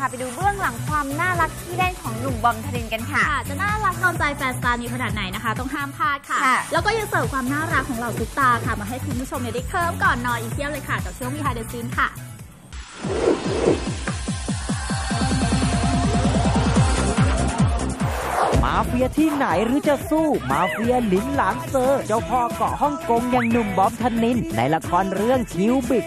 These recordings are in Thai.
จะพาไปดูเบื้องหลังความน่ารักที่เล่นของหนุ่มบอมธนินกันค่ะ ค่ะ จะน่ารักโดนใจแฟนสตาร์นิวขนาดไหนนะคะ ต้องห้ามพลาดค่ะ ค่ะ แล้วก็ยังเสิร์ฟความน่ารักของเราซุปตาค่ะ มาให้คุณผู้ชมเนี่ยได้เคิร์มก่อนนอนอีกเที่ยวเลยค่ะ กับช่วงมีไฮเดซีนค่ะ มาเฟียที่ไหนหรือจะสู้ มาเฟียหลินหลานเซอร์ เจ้าพ่อเกาะฮ่องกงอย่างหนุ่มบอมธนิน ในละครเรื่องคิวบิก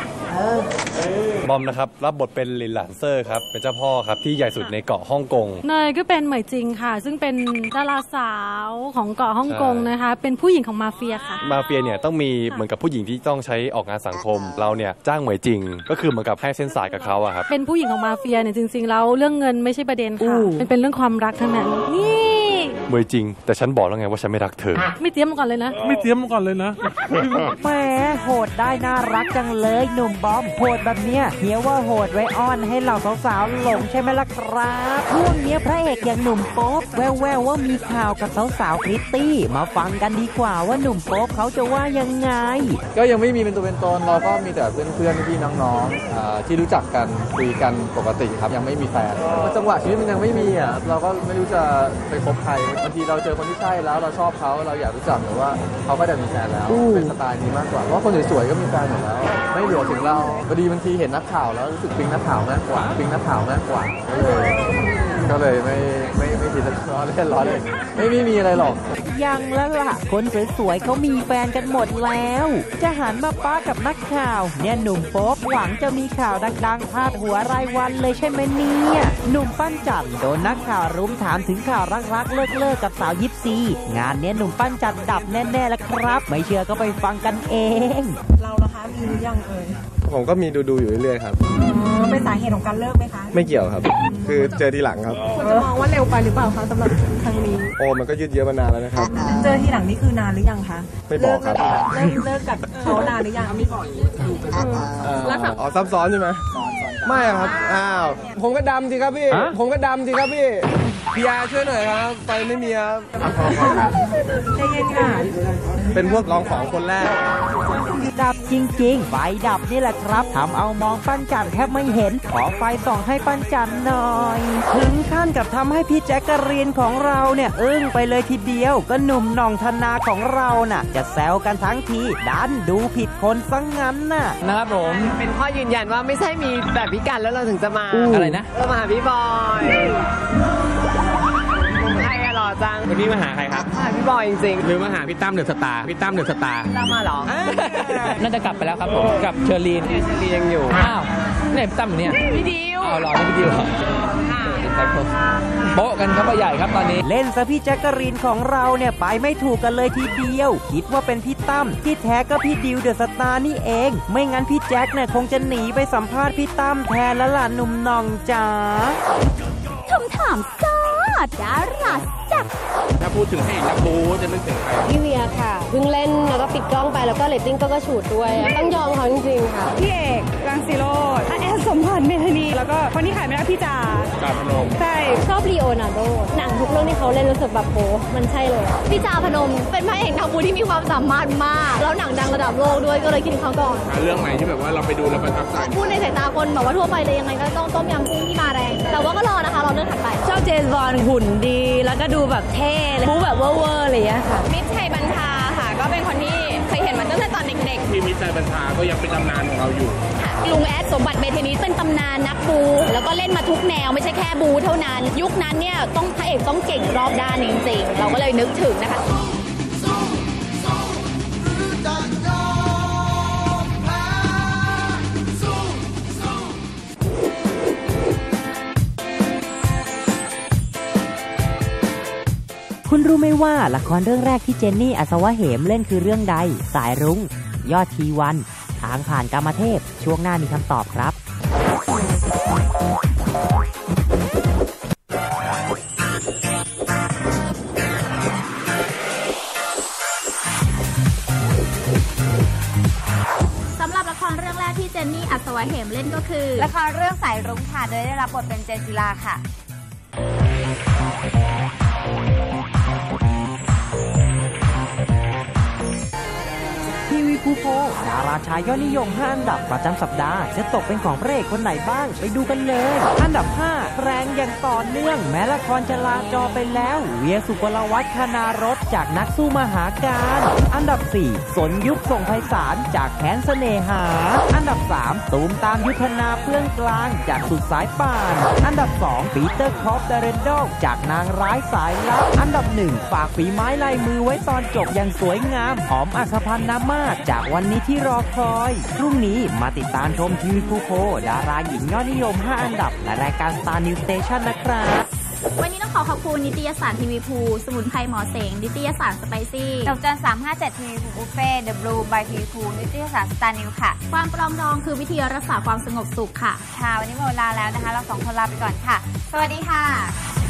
บอมนะครับ รับบทเป็นลินหลานเซอร์ครับ เป็นเจ้าพ่อครับ ที่ใหญ่สุดในเกาะฮ่องกงเนยก็เป็นเหมยจริงค่ะ ซึ่งเป็นดาราสาวของเกาะฮ่องกงใช่นะคะ เป็นผู้หญิงของมาเฟียค่ะ มาเฟียเนี่ยต้องมีเหมือนกับผู้หญิงที่ต้องใช้ออกงานสังคม เราเนี่ยจ้างเหมยจริง ก็คือเหมือนกับให้เส้นสายกับเขาอะครับ เป็นผู้หญิงของมาเฟียเนี่ยจริงๆแล้วเรื่องเงินไม่ใช่ประเด็นค่ะอู้มันเป็นเรื่องความรักทั้งนั้นนี่ เหมยจริง แต่ฉันบอกแล้วไงว่าฉันไม่รักเธอ ไม่เตรียมมาก่อนเลยนะ ไม่เตรียมมาก่อนเลยนะ แหมโหดได้น่ารักจังเลยหนุ่มบอมโหดแบบเนี้ยเฮียว่าโหดไว้อ้อนให้เหล่าสาวๆหลงใช่ไหมล่ะครับช่วงเนี้ยพระเอกอย่างหนุ่มโป๊ปแววๆว่ามีข่าวกับสาวๆพริตตี้ มาฟังกันดีกว่าว่าหนุ่มโป๊ปเขาจะว่ายังไง ก็ยังไม่มีเป็นตัวเป็นตนเราก็มีแต่เพื่อนๆพี่ๆน้องๆอ่าที่รู้จักกันคุยกันปกติครับยังไม่มีแฟนมันจังหวะชีวิตมันยังไม่มีอะเราก็ไม่รู้จะไปคบใครบางทีเราเจอคนที่ใช่แล้วเราชอบเขาเราอยากรู้จักแต่ว่าเขาก็ได้มีแฟนแล้วอู้เป็นสไตล์นี้มากกว่าเพราะว่าคนสวยๆก็มีแฟนหมดแล้ว ไม่เหลือถึงเราพอดีบางทีเห็นนักข่าวแล้วรู้สึกปิ๊งนักข่าวมากกว่าปิ๊งนักข่าวมากกว่าก็เลย ก็เลยไม่ไม่ไม่คิดจะล้อเล่นล้อเล่นไม่ไม่มีอะไรหรอก ยังแล้วล่ะ คนสวยๆเขามีแฟนกันหมดแล้ว จะหันมาป้ากับนักข่าว เนี่ยหนุ่มโป๊ปหวังจะมีข่าวดังๆพาดหัวรายวันเลยใช่ไหมเนี่ย หนุ่มปั้นจันทร์โดนนักข่าวรุมถามถึงข่าวรักๆเลิกๆกับสาวยิปซีงานเนี้ยหนุ่มปั้นจันทร์ดับแน่ๆแล้วครับ ไม่เชื่อก็ไปฟังกันเอง เราล่ะคะมีหรือยังเอ่ย ผมก็มีดูดูๆอยู่เรื่อยๆครับ เป็นสาเหตุของการเลิกไหมคะไม่เกี่ยวครับ คือเจอทีหลังครับจะมองว่าเร็วไปหรือเปล่าคะสำหรับครั้งนี้ โอ้มันก็ยืดเยื้อมานานแล้วนะครับ เจอทีหลังนี่คือนานหรือยังคะไม่บอกครับ เลิกเลิกกับเขานานหรือยังไม่บอกอ๋อซับซ้อนใช่ไหมไม่อะครับ อ้าว ผมก็ดำสิครับพี่ ผมก็ดำสิครับพี่พีอาช่วยหน่อยครับไปไม่มีครับ ใจเย็นค่ะ เป็นพวกลองของคนแรกดับ จริง ๆ ไฟดับนี่แหละครับทำเอามองปั้นจันทร์แทบไม่เห็น ขอไฟส่องให้ปั้นจันทร์หน่อย ถึงขั้นกับทำให้พี่แจ๊กกะรีนของเราเนี่ยอึ้งไปเลยทีเดียว ก็หนุ่มหน่องธนาของเราน่ะ จะแซวกันทั้งทีดันดูผิดคนซะงงั้นน่ะนะครับผมเป็นข้อยืนยันว่าไม่ใช่มีแบบพิการแล้วเราถึงจะมาอะไรนะเรามาหาพี่บอยใครอะหล่อ จัง วันนี้มาหาใครครับ หาพี่บอยจริงหรือมาหาพี่ตั้มเดือดสตาร์พี่ตั้มเดือดสตาร์ๆเรามาเหรอน่าจะกลับไปแล้วครับผมกับเชอรีนเชอรียังอยู่ อ้าวเนี่ยพี่ตั้มอยู่เนี่ยพี่ดิวเอาหรอนี่พี่ดิวเหรอโป๊ะกันครับว่าใหญ่ครับตอนนี้ เล่นซะพี่แจ๊กกะรีนของเราเนี่ยไปไม่ถูกกันเลยทีเดียว คิดว่าเป็นพี่ตั้มที่แท้ก็พี่ดิวเดอะสตาร์นี่เอง ไม่งั้นพี่แจ๊กเนี่ยคงจะหนีไปสัมภาษณ์พี่ตั้มแทนแล้วล่ะหนุ่มหน่องจ๋า คำถามซ่า ดาราแซ่บถ้าพูดถึงให้นักบูจะนึกถึงใครพี่เวียค่ะเพิ่งเล่นแล้วก็ปิดกล้องไปแล้วก็เรตติ้งก็กระฉูดด้วย ต้องยอมเขาจริงๆค่ะ พี่เอกรังสีโรดแอนสมพันธ์เมธานี แล้วก็คนที่ขายไม่ได้พี่จ่าจาพนมใช่ชอบลีโอนาร์โดหนังทุกเรื่องที่เขาเล่นรู้สึกแบบโหมันใช่เลยอะพี่จาพนมเป็นพระเอกนักบูที่มีความสามารถมาก แล้วหนังดังระดับโลกด้วยก็เลยคิดถึงเขาก่อนหาเรื่องใหม่ที่แบบว่าเราไปดูแล้วประทับใจพูดในสายตาคนแบบว่าทั่วไปเลยยังไงก็ต้องต้มยำกุ้งที่มาแรง แต่ว่าก็รอนะคะรอเรื่องถัดไปชอบเจมส์บอลหุ่นดี แล้วก็ดูแบบเท่เลยบู๊แบบเวอร์ๆอะไรอย่างเงี้ยค่ะมิตรชัยบัญชาค่ะ ก็เป็นคนที่ ที่มิตรใจบัญชาก็ยังเป็นตำนานของเราอยู่ๆลุงแอดสมบัติเมธานีเป็นตำนานนักบู แล้วก็เล่นมาทุกแนวไม่ใช่แค่บูเท่านั้น ยุคนั้นเนี่ยต้องพระเอกต้องเก่งรอบด้านจริงๆ เราก็เลยนึกถึงนะคะคุณรู้ไหมว่าละครเรื่องแรกที่เจนนี่อัศวะเหมเล่นคือเรื่องใด สายรุง้ง ยอดชีวัน ทางผ่านกรรมเทพ ช่วงหน้ามีคำตอบครับ สำหรับละครเรื่องแรกที่เจนนี่อัศวะเหมเล่นก็คือ ละครเรื่องสายรุ้งค่ะ โดยได้รับบทเป็นเจนจุลาค่ะ ภูโพดาราชายยอดนิยม 5 อันดับประจำสัปดาห์ จะตกเป็นของพระเอกคนไหนบ้าง ไปดูกันเลย อันดับ 5 แรงอย่างต่อเนื่อง แม้ละครจะลาจอไปแล้ว เวียสุกลวัฒน์คณารถจากนักสู้มหาการ อันดับ 4 สนยุคส่งไพศาลจากแค้นเสน่หา อันดับ 3 ตูมตามยุทธนาเพื่องกลางจากสุดสายป่าน อันดับ 2 ปีเตอร์ครอปเดเรนโดจากนางร้ายสายลับ อันดับ 1 ฝากฝีไม้ลายมือไว้ตอนจบอย่างสวยงาม หอมอัศพันธ์น้ำมาศจากวันนี้ที่รอคอย พรุ่งนี้มาติดตามชมทีวีภูโพดาราหญิงยอดนิยม 5 อันดับ และรายการ Star News Station นะครับ วันนี้ต้องขอขอบคุณนิตยสารทีวีภูสมุนไพรหมอเสงนิตยสารสไปซี่ดอกจันสามห้าเจ็ดทีวีบุฟเฟ่เดอะบลูบายทีวีพูนิตยสารสตาร์นิวค่ะ ความปรองดองคือวิธีรักษาความสงบสุขค่ะ ค่ะ วันนี้หมดเวลาแล้วนะคะ เราสองคนลาไปก่อนค่ะ สวัสดีค่ะ